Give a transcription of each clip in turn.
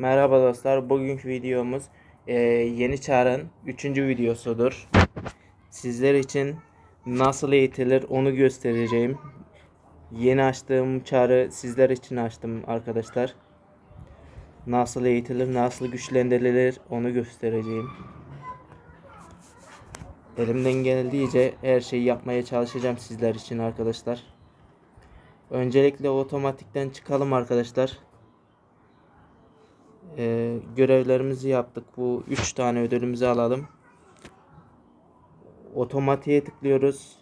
Merhaba dostlar. Bugünkü videomuz e, Yeni Çağrı'nın 3. videosudur. Sizler için nasıl eğitilir onu göstereceğim. Yeni açtığım çağrı sizler için açtım arkadaşlar. Nasıl eğitilir, nasıl güçlendirilir onu göstereceğim. Elimden geldiğince her şeyi yapmaya çalışacağım sizler için arkadaşlar. Öncelikle otomatikten çıkalım arkadaşlar. Ee, görevlerimizi yaptık. Bu 3 tane ödülümüzü alalım. Otomatiğe tıklıyoruz.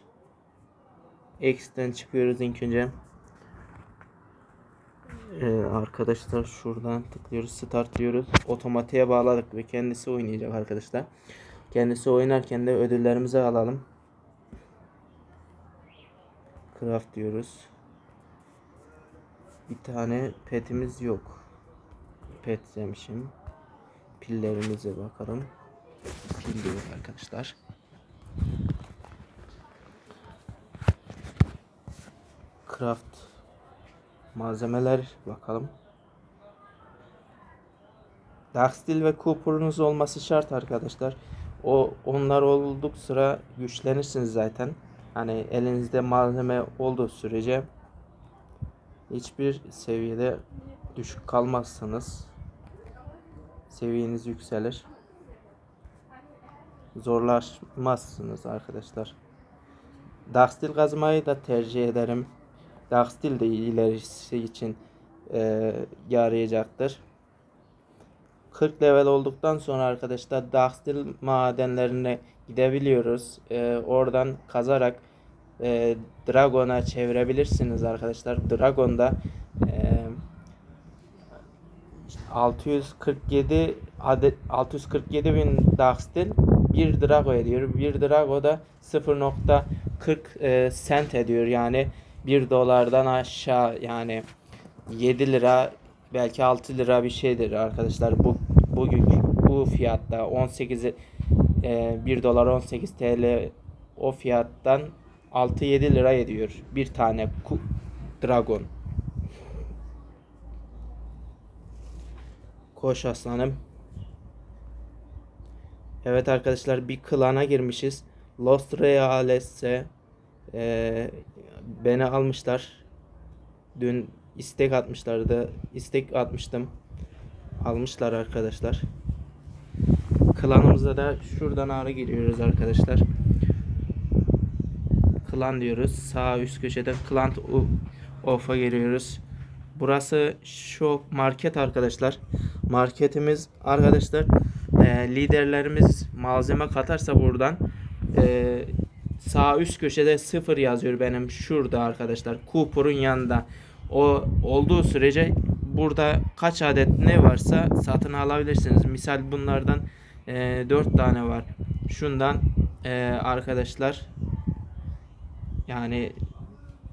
X'ten çıkıyoruz ilk önce. Ee, arkadaşlar şuradan tıklıyoruz. Start diyoruz. Otomatiğe bağladık ve kendisi oynayacak arkadaşlar. Kendisi oynarken de ödüllerimizi alalım. Craft diyoruz. Bir tane petimiz yok. Pet demişim. Pillerimize bakalım. Pil diyor arkadaşlar. Craft malzemeler bakalım. Steel ve Cooper'unuz olması şart arkadaşlar. O onlar olduk sıra güçlenirsiniz zaten. Hani elinizde malzeme olduğu sürece hiçbir seviyede düşük kalmazsınız. Seviyeniz yükselir. Zorlaşmazsınız arkadaşlar. Steel kazmayı da tercih ederim. Steel de ilerisi için e, yarayacaktır. 40 level olduktan sonra arkadaşlar Steel madenlerine gidebiliyoruz. E, oradan kazarak e, Dragon'a çevirebilirsiniz arkadaşlar. Dragon'da 647 adet 647 bin Dark Steel 1 Drago ediyor. 1 Drago da 0.40 e, cent ediyor. Yani 1 dolardan aşağı yani 7 lira belki 6 lira bir şeydir arkadaşlar. Bu bugün bu fiyatta 18 e, 1 dolar 18 TL o fiyattan 6-7 lira ediyor bir tane dragon. Koş aslanım. Evet arkadaşlar bir klana girmişiz. Lost Reales'e e, beni almışlar. Dün istek atmışlardı. İstek atmıştım. Almışlar arkadaşlar. Klanımıza da şuradan ağrı giriyoruz arkadaşlar. Klan diyoruz. Sağ üst köşede Klan Off'a giriyoruz. Burası şu market arkadaşlar. Marketimiz arkadaşlar e, liderlerimiz malzeme katarsa buradan e, sağ üst köşede sıfır yazıyor benim şurada arkadaşlar. Cooper'un yanında. O olduğu sürece burada kaç adet ne varsa satın alabilirsiniz. Misal bunlardan e, 4 tane var. Şundan e, arkadaşlar yani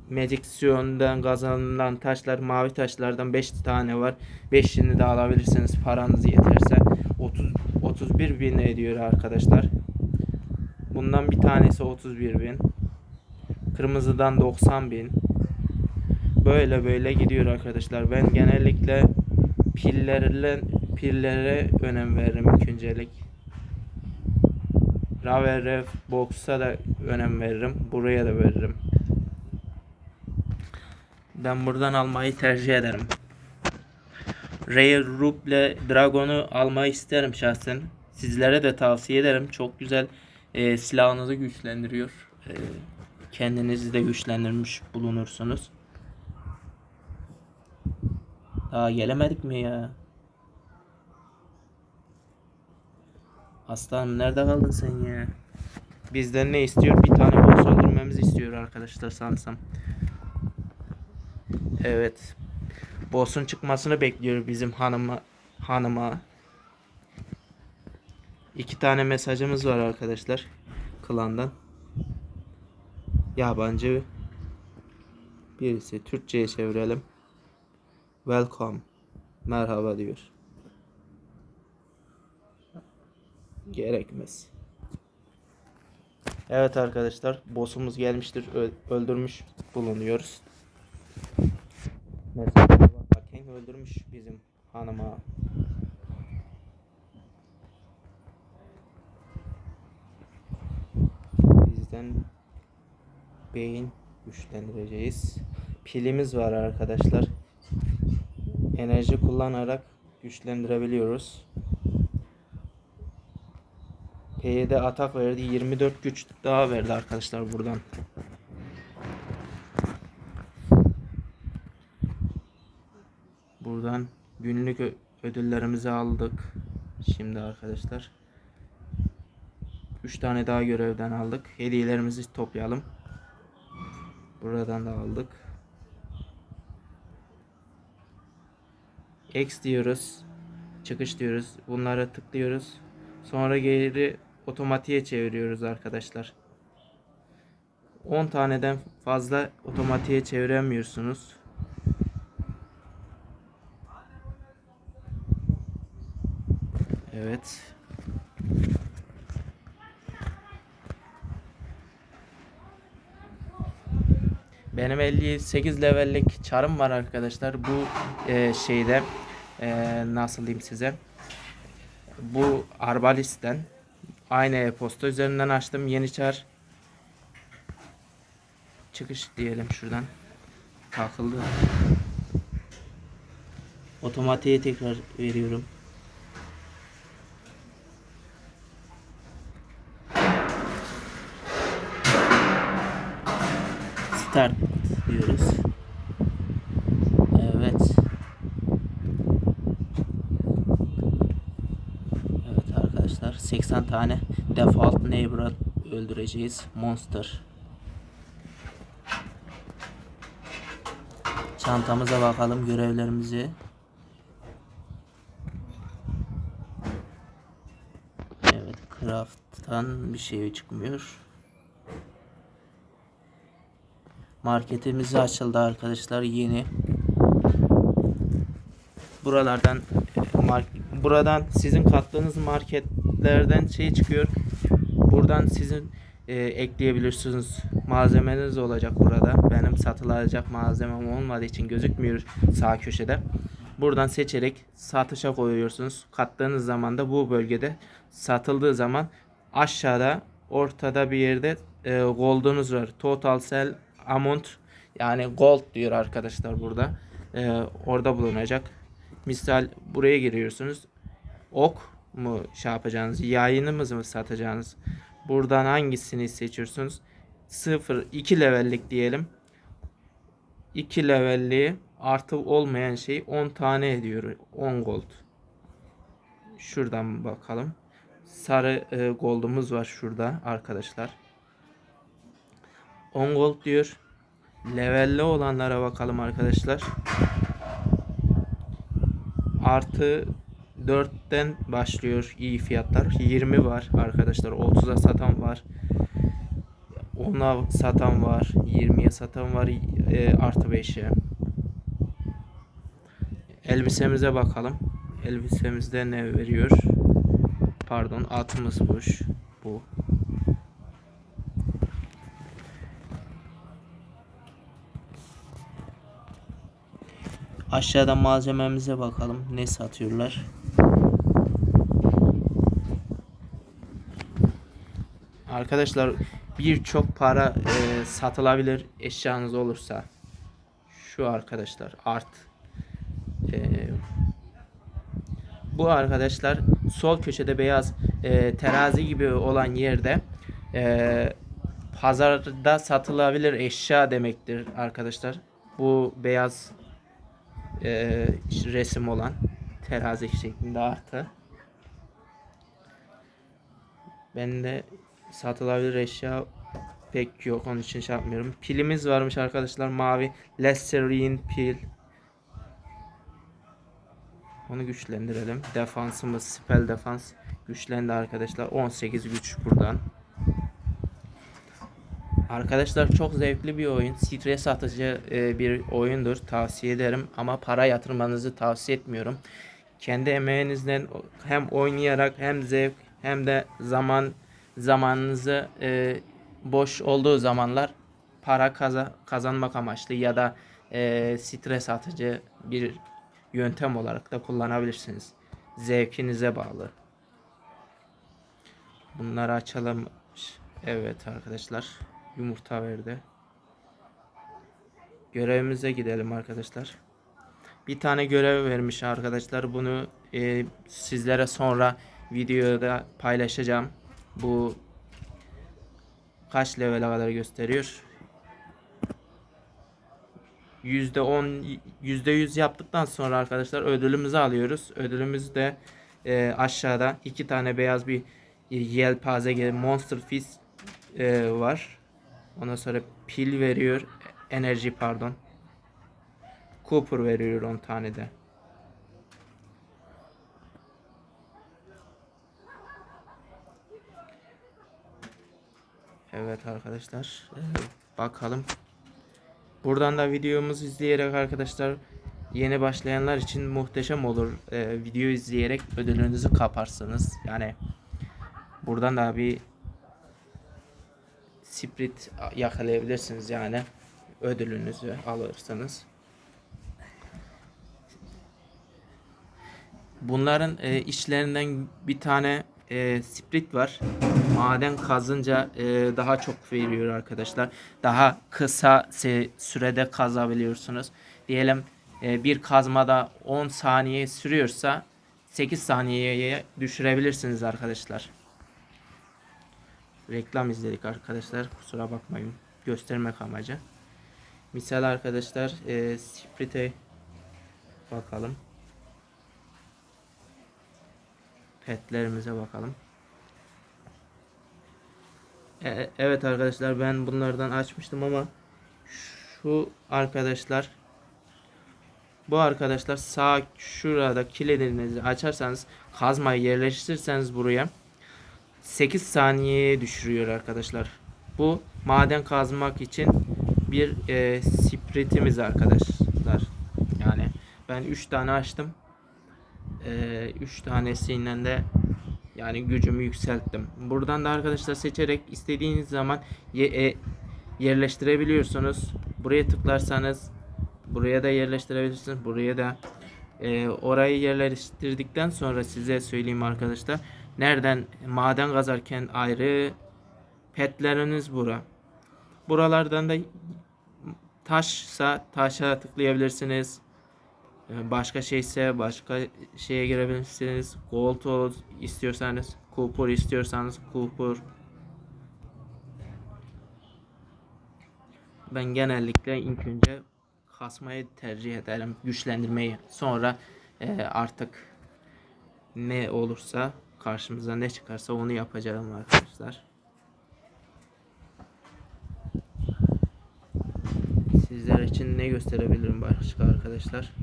Medicsion'dan kazanılan taşlar mavi taşlardan 5 tane var. 5'ini de alabilirsiniz paranız yeterse. 30 31 bin ediyor arkadaşlar. Bundan bir tanesi 31 bin. Kırmızıdan 90 bin. Böyle böyle gidiyor arkadaşlar. Ben genellikle pillerle pillere önem veririm ilk öncelik. Rave Ref Box'a da önem veririm. Buraya da veririm. Ben buradan almayı tercih ederim. Rare Ruble Dragon'u almayı isterim şahsen. Sizlere de tavsiye ederim. Çok güzel e, silahınızı güçlendiriyor. E, kendinizi de güçlendirmiş bulunursunuz. Daha gelemedik mi ya? Aslanım nerede kaldın sen ya? Bizden ne istiyor? Bir tane boss öldürmemizi istiyor arkadaşlar sanırsam. Evet. Boss'un çıkmasını bekliyor bizim hanıma hanıma. İki tane mesajımız var arkadaşlar. Klandan. Yabancı. Birisi Türkçe'ye çevirelim. Welcome. Merhaba diyor. Gerekmez. Evet arkadaşlar, boss'umuz gelmiştir. Öldürmüş bulunuyoruz. Mesela bakarken öldürmüş bizim hanıma. Bizden beyin güçlendireceğiz. Pilimiz var arkadaşlar. Enerji kullanarak güçlendirebiliyoruz. P'ye de atak verdi. 24 güç daha verdi arkadaşlar buradan. Ödüllerimizi aldık. Şimdi arkadaşlar 3 tane daha görevden aldık. Hediyelerimizi toplayalım. Buradan da aldık. X diyoruz. Çıkış diyoruz. Bunlara tıklıyoruz. Sonra geri otomatiğe çeviriyoruz arkadaşlar. 10 taneden fazla otomatiğe çeviremiyorsunuz. Evet. Benim 58 levellik çarım var arkadaşlar. Bu e, şeyde e, nasıl diyeyim size? Bu Arbalist'ten aynı e-posta üzerinden açtım. Yeni çar çıkış diyelim şuradan. Takıldı. Otomatiğe tekrar veriyorum. Start diyoruz. Evet. Evet arkadaşlar 80 tane default neighbor öldüreceğiz. Monster. Çantamıza bakalım görevlerimizi. Evet craft'tan bir şey çıkmıyor. Marketimiz açıldı arkadaşlar yeni. Buralardan e, mark- buradan sizin kattığınız marketlerden şey çıkıyor. Buradan sizin e, ekleyebilirsiniz. Malzemeniz olacak burada. Benim satılacak malzemem olmadığı için gözükmüyor sağ köşede. Buradan seçerek satışa koyuyorsunuz. Kattığınız zaman da bu bölgede satıldığı zaman aşağıda ortada bir yerde e, gold'unuz var. Total sell amount yani gold diyor arkadaşlar burada. E, orada bulunacak. Misal buraya giriyorsunuz. Ok mu şey yapacağınız, yayınımız mı satacağınız? Buradan hangisini seçiyorsunuz? 0 2 levellik diyelim. 2 levelliği artı olmayan şey 10 tane ediyor. 10 gold. Şuradan bakalım. Sarı e, gold'umuz var şurada arkadaşlar. 10 gold diyor. Levelli olanlara bakalım arkadaşlar. Artı 4'ten başlıyor iyi fiyatlar. 20 var arkadaşlar. 30'a satan var. 10'a satan var. 20'ye satan var. E, artı 5'e. Elbisemize bakalım. Elbisemizde ne veriyor? Pardon atımız boş. Bu. Aşağıda malzememize bakalım. Ne satıyorlar? Arkadaşlar birçok para e, satılabilir eşyanız olursa. Şu arkadaşlar art. E, bu arkadaşlar sol köşede beyaz e, terazi gibi olan yerde e, pazarda satılabilir eşya demektir arkadaşlar. Bu beyaz e, resim olan terazi şeklinde artı. Ben de satılabilir eşya pek yok onun için şey yapmıyorum. Pilimiz varmış arkadaşlar mavi Listerine pil. Onu güçlendirelim. Defansımız spell defans güçlendi arkadaşlar. 18 güç buradan. Arkadaşlar çok zevkli bir oyun. Stres atıcı e, bir oyundur. Tavsiye ederim ama para yatırmanızı tavsiye etmiyorum. Kendi emeğinizden hem oynayarak hem zevk hem de zaman zamanınızı e, boş olduğu zamanlar para kaza, kazanmak amaçlı ya da e, stres atıcı bir yöntem olarak da kullanabilirsiniz. Zevkinize bağlı. Bunları açalım. Evet arkadaşlar. Yumurta verdi. Görevimize gidelim arkadaşlar. Bir tane görev vermiş arkadaşlar. Bunu e, sizlere sonra videoda paylaşacağım. Bu kaç level'e kadar gösteriyor? %10 %100 yaptıktan sonra arkadaşlar ödülümüzü alıyoruz. Ödülümüz de e, aşağıda iki tane beyaz bir yelpaze gibi Monster Fizz e, var. Ondan sonra pil veriyor. Enerji pardon. Cooper veriyor 10 tane de. Evet arkadaşlar. e, bakalım. Buradan da videomuzu izleyerek arkadaşlar yeni başlayanlar için muhteşem olur. E, video izleyerek ödülünüzü kaparsınız. Yani buradan da bir sprint yakalayabilirsiniz yani ödülünüzü alırsanız. Bunların e, içlerinden bir tane e, sprit var. Maden kazınca e, daha çok veriyor arkadaşlar. Daha kısa sürede kazabiliyorsunuz. Diyelim e, bir kazmada 10 saniye sürüyorsa 8 saniyeye düşürebilirsiniz arkadaşlar. Reklam izledik arkadaşlar. Kusura bakmayın. Göstermek amacı. Misal arkadaşlar e, Sprit'e bakalım. Petlerimize bakalım. E, evet arkadaşlar ben bunlardan açmıştım ama şu arkadaşlar bu arkadaşlar sağ şurada kilidinizi açarsanız kazmayı yerleştirirseniz buraya 8 saniyeye düşürüyor arkadaşlar. Bu maden kazmak için bir e, spritimiz arkadaşlar. Yani ben 3 tane açtım. 3 tanesiyle de yani gücümü yükselttim. Buradan da arkadaşlar seçerek istediğiniz zaman ye, e, yerleştirebiliyorsunuz. Buraya tıklarsanız buraya da yerleştirebilirsiniz. Buraya da e, orayı yerleştirdikten sonra size söyleyeyim arkadaşlar. Nereden maden kazarken ayrı petleriniz bura. Buralardan da taşsa taşa tıklayabilirsiniz. Ee, Başka şeyse başka şeye girebilirsiniz. Gold ol istiyorsanız, Cooper istiyorsanız Cooper. Ben genellikle ilk önce kasmayı tercih ederim, güçlendirmeyi. Sonra e, artık ne olursa karşımıza ne çıkarsa onu yapacağım arkadaşlar. Sizler için ne gösterebilirim başka arkadaşlar?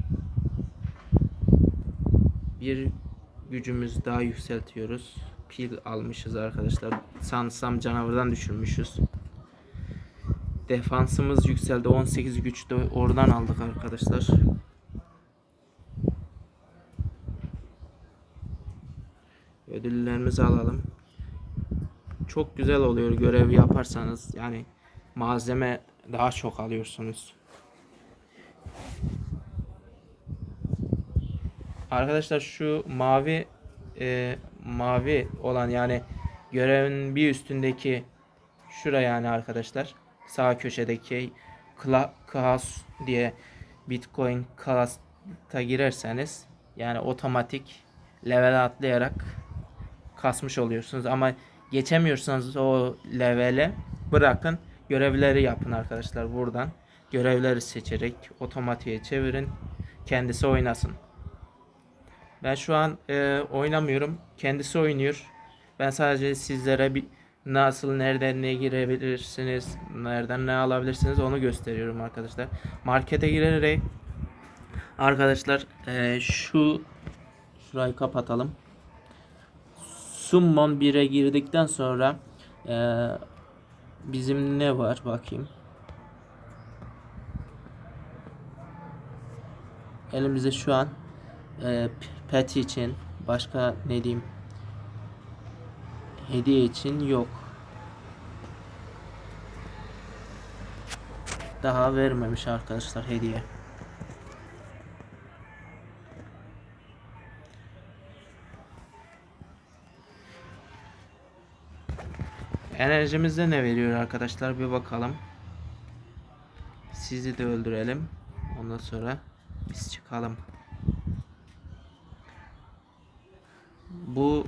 Bir gücümüz daha yükseltiyoruz. Pil almışız arkadaşlar. Sansam canavardan düşürmüşüz. Defansımız yükseldi. 18 güçte oradan aldık arkadaşlar. Ödüllerimizi alalım. Çok güzel oluyor görev yaparsanız. Yani malzeme daha çok alıyorsunuz. Arkadaşlar şu mavi e, mavi olan yani görevin bir üstündeki şura yani arkadaşlar sağ köşedeki Klaus diye Bitcoin Class'ta girerseniz yani otomatik level atlayarak kasmış oluyorsunuz ama geçemiyorsanız o levele bırakın görevleri yapın arkadaşlar buradan görevleri seçerek otomatiğe çevirin kendisi oynasın. Ben şu an e, oynamıyorum. Kendisi oynuyor. Ben sadece sizlere bir nasıl nereden ne girebilirsiniz, nereden ne alabilirsiniz onu gösteriyorum arkadaşlar. Markete girerek arkadaşlar e, şu şurayı kapatalım. Summon 1'e girdikten sonra e, bizim ne var bakayım. Elimizde şu an e, pet için başka ne diyeyim hediye için yok. Daha vermemiş arkadaşlar hediye. Enerjimizde ne veriyor arkadaşlar bir bakalım. Sizi de öldürelim. Ondan sonra biz çıkalım. Bu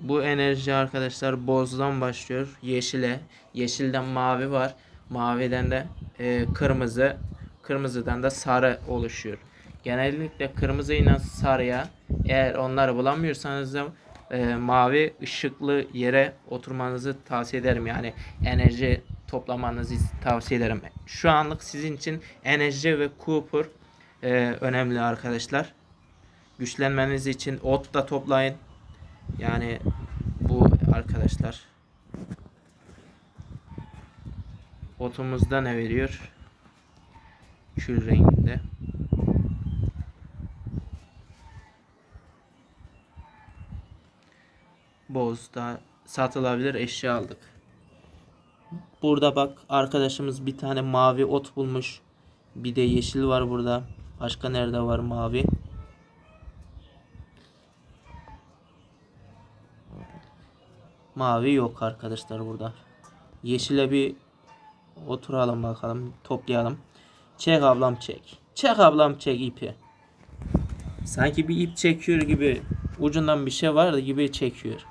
bu enerji arkadaşlar bozdan başlıyor. Yeşile, yeşilden mavi var. Maviden de e, kırmızı, kırmızıdan da sarı oluşuyor. Genellikle kırmızı ile sarıya eğer onları bulamıyorsanız da e, mavi ışıklı yere oturmanızı tavsiye ederim. Yani enerji toplamanızı tavsiye ederim. Şu anlık sizin için enerji ve Cooper e, önemli arkadaşlar. Güçlenmeniz için ot da toplayın. Yani bu arkadaşlar. Otumuzda ne veriyor? Kül renginde. Bozda satılabilir eşya aldık. Burada bak arkadaşımız bir tane mavi ot bulmuş. Bir de yeşil var burada. Başka nerede var mavi? Mavi yok arkadaşlar burada. Yeşile bir oturalım bakalım. Toplayalım. Çek ablam çek. Çek ablam çek ipi. Sanki bir ip çekiyor gibi ucundan bir şey var gibi çekiyor.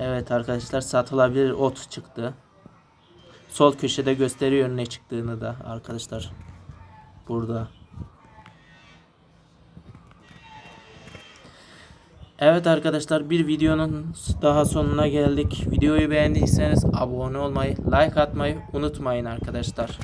Evet arkadaşlar satılabilir ot çıktı. Sol köşede gösteriyor ne çıktığını da arkadaşlar. Burada. Evet arkadaşlar bir videonun daha sonuna geldik. Videoyu beğendiyseniz abone olmayı, like atmayı unutmayın arkadaşlar.